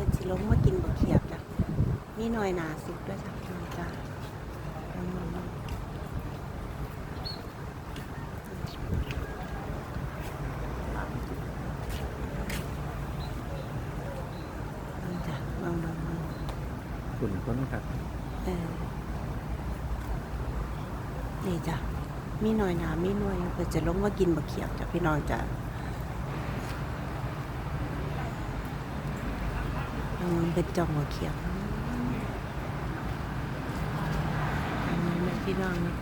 พิ่นสิลงมากินบักเขียบจ้ะมีหน่อยหนาสุดด้วยจ้ะพี่น้องจ้ะอืมนี่จ้ะลองดูฝุ่นก้นครับเออนี่จ้ะมีหน่อยหนามีหน่วยเพิ่นจะลงมากินบักเขียบจ้ะพี่น้องจ้ะอืม เป็นจองบักเขียบอันนี้นะพี่น้องนี่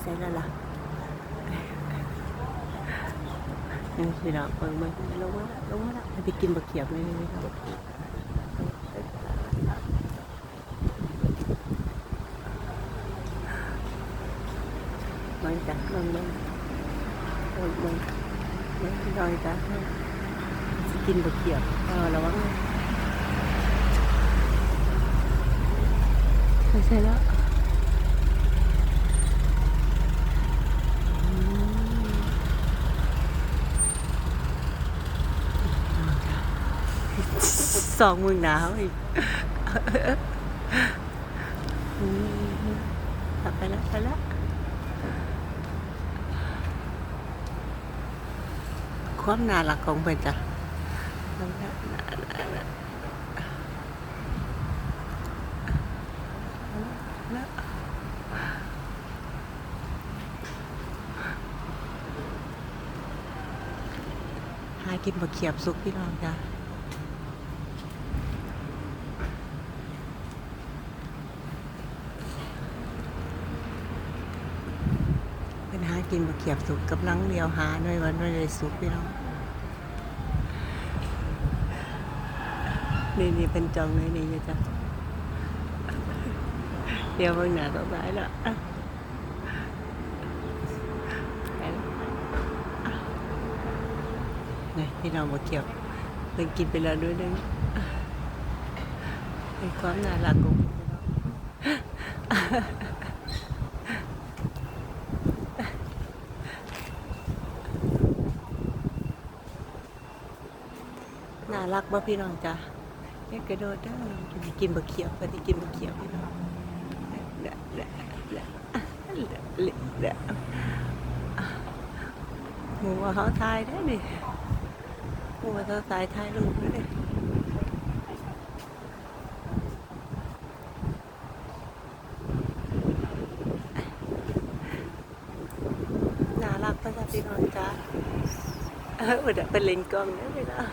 ใส่แล้วล่ะพี่น้องเปิดมาลงมาลงมาละไปกินบักเขียบเลยนี่ครับมันจักมันมันมันมันมันพี่น้อง จ้ะสิกินบักเขียบเออระวังนะไม่ใช่แล้วอืม สองมือหนาวอีกอืมกลับไปแล้วไปแล้ว ความน่ารักของเพื่อนจ้ะหากินบะเขียบสุกพี่น้องจ้ะ เป็นหา กินบะเขียบสุกกำลังเลียวหาหน่วยวันหน่เลยสุกพี่น้องนี่นี่เป็นจองเลยนี่จ๊ะเดี๋ยวเบิ่งหน้าต่อไปแล้วอะนี่พี่น้องบะเขียบเพิ่งกินไปแล้วด้วยนึงเป็นความน่ารักของพี่น้อง น่ารักบ่พี่น้องจ้ะเนี่ยกระโดดเด้อกินบะเขียวปฏิกินบะเขียวพี่น้องเดะเดะเดะเดะหมูว่าเขาทายได้ดิหมูว่าเขาทายทายรูปได้ดิน่ารักป่ะจ๊ะพี่น้องจ้ะเออเดี๋ยวเป็นเลนกล้องนะพี่น้อง